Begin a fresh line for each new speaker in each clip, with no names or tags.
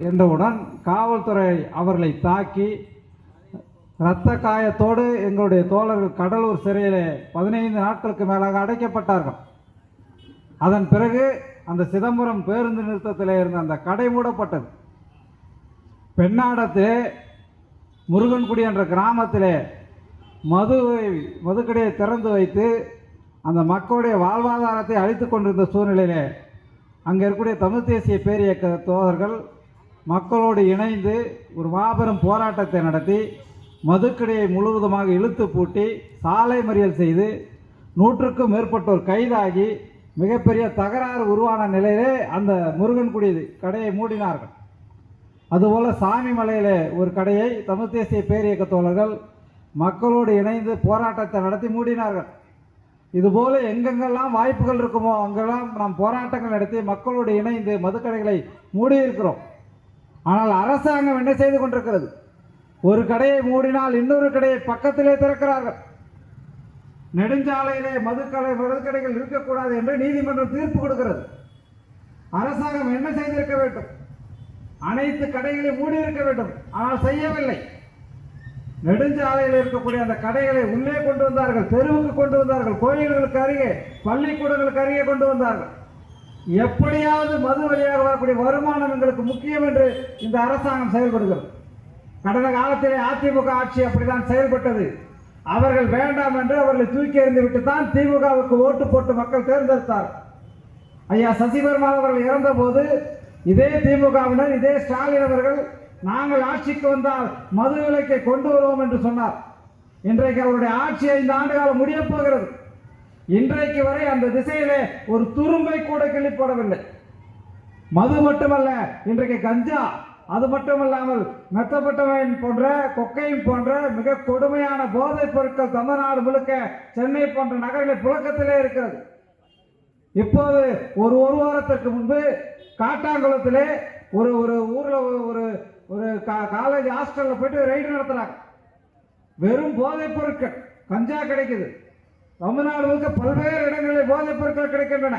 என்றவுடன் காவல்துறை அவர்களை தாக்கி இரத்த காயத்தோடு எங்களுடைய தோழர்கள் கடலூர் சிறையிலே பதினைந்து நாட்களுக்கு மேலாக அடைக்கப்பட்டார்கள். அதன் பிறகு அந்த சிதம்பரம் பேருந்து நிறுத்தத்தில் இருந்த அந்த கடை மூடப்பட்டது. பெண்ணாடத்திலே முருகன்குடி என்ற கிராமத்திலே மதுவை மதுக்கடையை திறந்து வைத்து அந்த மக்களுடைய வாழ்வாதாரத்தை அழித்து கொண்டிருந்த சூழ்நிலையிலே அங்கே இருக்கக்கூடிய தமிழ் தேசிய பேரியக்க தோழர்கள் மக்களோடு இணைந்து ஒரு மாபெரும் போராட்டத்தை நடத்தி மதுக்கடையை முழுவதுமாக இழுத்து பூட்டி சாலை மறியல் செய்து நூற்றுக்கும் மேற்பட்டோர் கைதாகி மிகப்பெரிய தகராறு உருவான நிலையிலே அந்த முருகன்குடி கடையை மூடினார்கள். அதுபோல் சாமி மலையிலே ஒரு கடையை தமிழ் தேசிய பேரியக்க தோழர்கள் மக்களோடு இணைந்து போராட்டத்தை நடத்தி மூடினார்கள். இதுபோல் எங்கெங்கெல்லாம் வாய்ப்புகள் இருக்குமோ அங்கெல்லாம் நாம் போராட்டங்கள் நடத்தி மக்களோடு இணைந்து மதுக்கடைகளை மூடியிருக்கிறோம். ஆனால் அரசாங்கம் என்ன செய்து கொண்டிருக்கிறது? ஒரு கடையை மூடினால் இன்னொரு கடையை பக்கத்திலே திறக்கிறார்கள். நெடுஞ்சாலையிலே மதுக்கடை மதுக்கடைகள் இருக்கக்கூடாது என்று நீதிமன்றம் தீர்ப்பு கொடுக்கிறது. அரசாங்கம் என்ன செய்திருக்க வேண்டும்? அனைத்து கடைகளையும் மூடி இருக்க வேண்டும். ஆனால் செய்யவில்லை. நெடுஞ்சாலையில் இருக்கக்கூடிய அந்த கடைகளை உள்ளே கொண்டு வந்தார்கள். தெருவுக்கு கொண்டு வந்தார்கள். கோயில்களுக்கு அருகே பள்ளிக்கூடங்களுக்கு அருகே கொண்டு வந்தார்கள். எப்படியாவது மது வழியாக வரக்கூடிய வருமானம் எங்களுக்கு முக்கியம் என்று இந்த அரசாங்கம் செயல்படுகிறது. கடந்த காலத்திலே அதிமுக ஆட்சி அப்படிதான் செயல்பட்டது. அவர்கள் வேண்டாம் என்று அவர்களை தூக்கி எறிந்து விட்டு தான் திமுகவுக்கு ஓட்டு போட்டு மக்கள் தேர்ந்தெடுத்தார். ஐயா சசிபெருமாள் அவர்கள் இறந்தபோது இதே திமுகவினர் இதே ஸ்டாலின் அவர்கள் நாங்கள் ஆட்சிக்கு வந்தால் மது விலக்கை கொண்டு வருவோம் என்று சொன்னார். இன்றைக்கு அவருடைய ஆட்சி ஐந்து ஆண்டு காலம் முடியப் போகிறது. இன்றைக்கு வரை அந்த திசையில ஒரு துரும்பை கூட கிள்ளி போடவில்லை மது மட்டுமல்ல இன்றைக்கு கஞ்சா அது மட்டுமல்லாமல் மெத்தப்பட்டவன் போன்ற கொக்கையும் போன்ற மிக கொடுமையான போதைப் பொருட்கள் தமிழ்நாடு முழுக்க சென்னை போன்ற நகரங்களில் புழக்கத்திலே இருக்கிறது. இப்போது ஒரு ஒரு வாரத்திற்கு முன்பு காட்டாங்குளத்திலே ஒரு ஒரு ஊரில் ஒரு- ஒரு ஒரு காலேஜ் ஹாஸ்டலில் போயிட்டு ரைடு நடத்துகிறாங்க வெறும் போதைப் பொருட்கள் கஞ்சா கிடைக்குது. தமிழ்நாடு முழுக்க பல்வேறு இடங்களில் போதைப் பொருட்கள் கிடைக்கின்றன.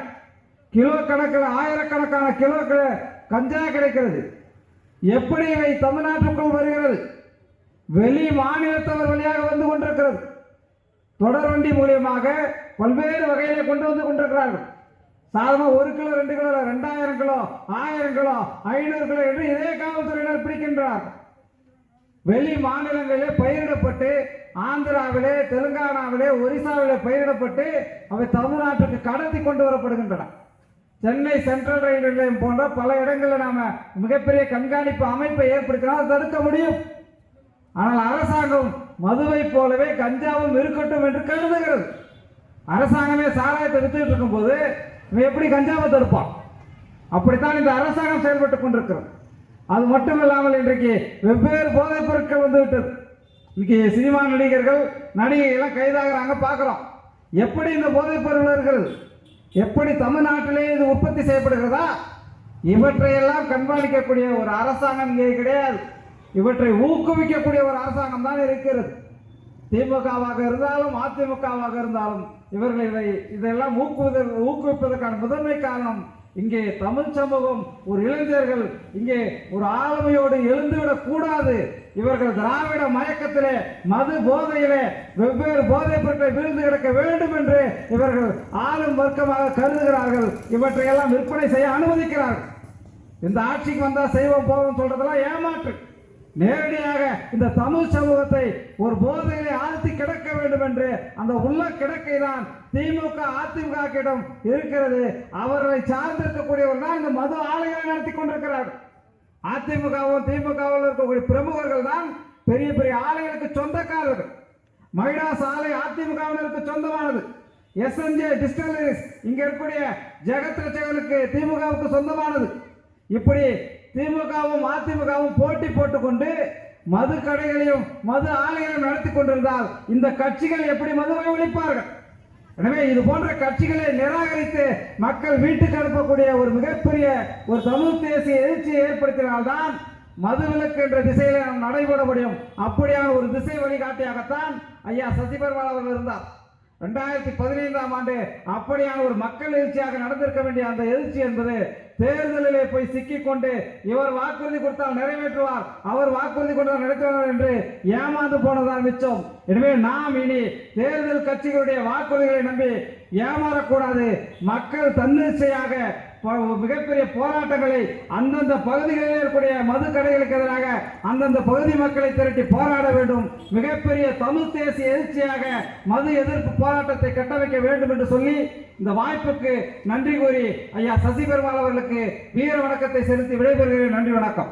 கிலோ கணக்கில் ஆயிரக்கணக்கான கிலோ கஞ்சா கிடைக்கிறது. எப்படி இவை தமிழ்நாட்டுக்குள் வருகிறது? வெளி மாநிலத்தவர் வழியாக வந்து கொண்டிருக்கிறது. தொடர் வண்டி மூலியமாக பல்வேறு வகையிலே கொண்டு வந்து கொண்டிருக்கிறார்கள். சாதாரண ஒரு கிலோ ரெண்டு கிலோ ரெண்டாயிரம் கிலோ ஆயிரம் கிலோ ஐநூறு கிலோ என்று இதே காவல்துறையினர் பிடிக்கின்றார் வெளி மாநிலங்களிலே பயிரிடப்பட்டு ஆந்திராவிலே தெலுங்கானாவிலே ஒரிசாவிலே பயிரிடப்பட்டு அவை தமிழ்நாட்டுக்கு கடத்தி கொண்டு வரப்படுகின்றன. சென்னை சென்ட்ரல் ரயில் நிலையம் போன்ற பல இடங்களில் நாம் மிகப்பெரிய கண்காணிப்பு அமைப்பை ஏற்படுத்தினால் அதை தடுக்க முடியும். ஆனால் அரசாங்கம் மதுவை போலவே கஞ்சாவும் இருக்கட்டும் என்று கருதுகிறது. அரசாங்கமே சாராயத்தை வித்துட்டு இருக்கும்போது இவன் எப்படி கஞ்சாவை தடுப்பான்? அப்படித்தான் இந்த அரசாங்கம் செயல்பட்டு கொண்டிருக்கிறது. அது மட்டும் இல்லாமல் இன்றைக்கு வெவ்வேறு போதைப் பொருட்கள் வந்துவிட்டது. இன்னைக்கு சினிமா நடிகர்கள் நடிகைகள்லாம் கைதாகிறாங்க பார்க்குறோம். எப்படி இந்த போதைப் பொருளர்கள் இருக்கிறது எப்படி தமிழ்நாட்டிலே இது உற்பத்தி செய்யப்படுகிறதா? இவற்றையெல்லாம் கண்காணிக்கக்கூடிய ஒரு அரசாங்கம் இங்கே கிடையாது. இவற்றை ஊக்குவிக்கக்கூடிய ஒரு அரசாங்கம் தான் இருக்கிறது. திமுகவாக இருந்தாலும் அதிமுகவாக இருந்தாலும் இவர்கள் இதை இதெல்லாம் ஊக்குவதற்கு ஊக்குவிப்பதற்கான முதன்மை காரணம் இங்கே தமிழ் சமூகம் ஒரு இளைஞர்கள் இங்கே ஒரு ஆளுமையோடு எழுந்துவிடக் கூடாது. இவர்கள் திராவிட மயக்கத்திலே மது போதையிலே வெவ்வேறு போதைப் பொருட்களை விழுந்து கிடக்க வேண்டும் என்று இவர்கள் ஆளும் வர்க்கமாக கருதுகிறார்கள். இவற்றையெல்லாம் விற்பனை செய்ய அனுமதிக்கிறார்கள். இந்த ஆட்சிக்கு வந்தால் செய்வோம் போவோம் சொல்றதெல்லாம் ஏமாற்று. நேரடியாக இந்த தமிழ் சமூகத்தை ஒரு போதையிலே ஆழ்த்தி கிடக்க வேண்டும் என்று அந்த உள்ள கிடக்கை தான் திமுக அதிமுக கிடம் இருக்கிறது. அவர்களை சார்ந்திருக்கக்கூடியவர் தான் இந்த மது ஆலைகளை நடத்தி கொண்டிருக்கிறார்கள். அதிமுகவும் திமுகவும் இருக்கக்கூடிய பிரமுகர்கள் தான் பெரிய பெரிய ஆலைகளுக்கு சொந்தக்காரர்கள். மைடாஸ் ஆலை அதிமுகவினருக்கு சொந்தமானது. எஸ்என்ஜே டிஸ்டிலரிஸ் இங்க இருக்கக்கூடிய ஜெகத் ரச்சகர்களுக்கு திமுகவுக்கு சொந்தமானது. இப்படி திமுகவும் அதிமுகவும் போட்டி போட்டுக்கொண்டு மது கடைகளையும் மது ஆலைகளையும் நடத்தி கொண்டிருந்தால் இந்த கட்சிகள் எப்படி மதுவை ஒழிப்பார்கள்? எனவே இது போன்ற கட்சிகளை நிராகரித்து மக்கள் வீட்டுக்கு அனுப்பக்கூடிய ஒரு மிகப்பெரிய ஒரு தமிழ் தேசிய எழுச்சியை ஏற்படுத்தினால்தான் மதுவிலக்கு என்ற திசையில நாம் நடைபெற முடியும். அப்படியான ஒரு திசை வழிகாட்டியாகத்தான் ஐயா சசிபெருமாள் அவர்கள் இருந்தார். ரெண்டாயிரத்தி பதினைந்தாம் ஆண்டு அப்படியான ஒரு மக்கள் எழுச்சியாக நடந்திருக்க வேண்டிய அந்த எழுச்சி என்பது தேர்தலிலே போய் சிக்கிக்கொண்டு இவர் வாக்குறுதி கொடுத்தால் நிறைவேற்றுவார். அவர் வாக்குறுதி கொடுத்தால் நடத்துவார் என்று ஏமாந்து போனதான் மிச்சம். எனவே நாம் இனி தேர்தல் கட்சிகளுடைய வாக்குறுதிகளை நம்பி ஏமாறக்கூடாது. மக்கள் தன்னிச்சையாக மிகப்பெரிய போராட்டங்களை அந்தந்த பகுதிகளில் இருக்கக்கூடிய மது கடைகளுக்கு எதிராக அந்தந்த பகுதி மக்களை திரட்டி போராட வேண்டும். மிகப்பெரிய தமிழ் தேசிய எழுச்சியாக மது எதிர்ப்பு போராட்டத்தை கட்டமைக்க வேண்டும் என்று சொல்லி இந்த வாய்ப்புக்கு நன்றி கூறி ஐயா சசி பெருமாள் அவர்களுக்கு வீர வணக்கத்தை செலுத்தி விடைபெறுகிறேன். நன்றி வணக்கம்.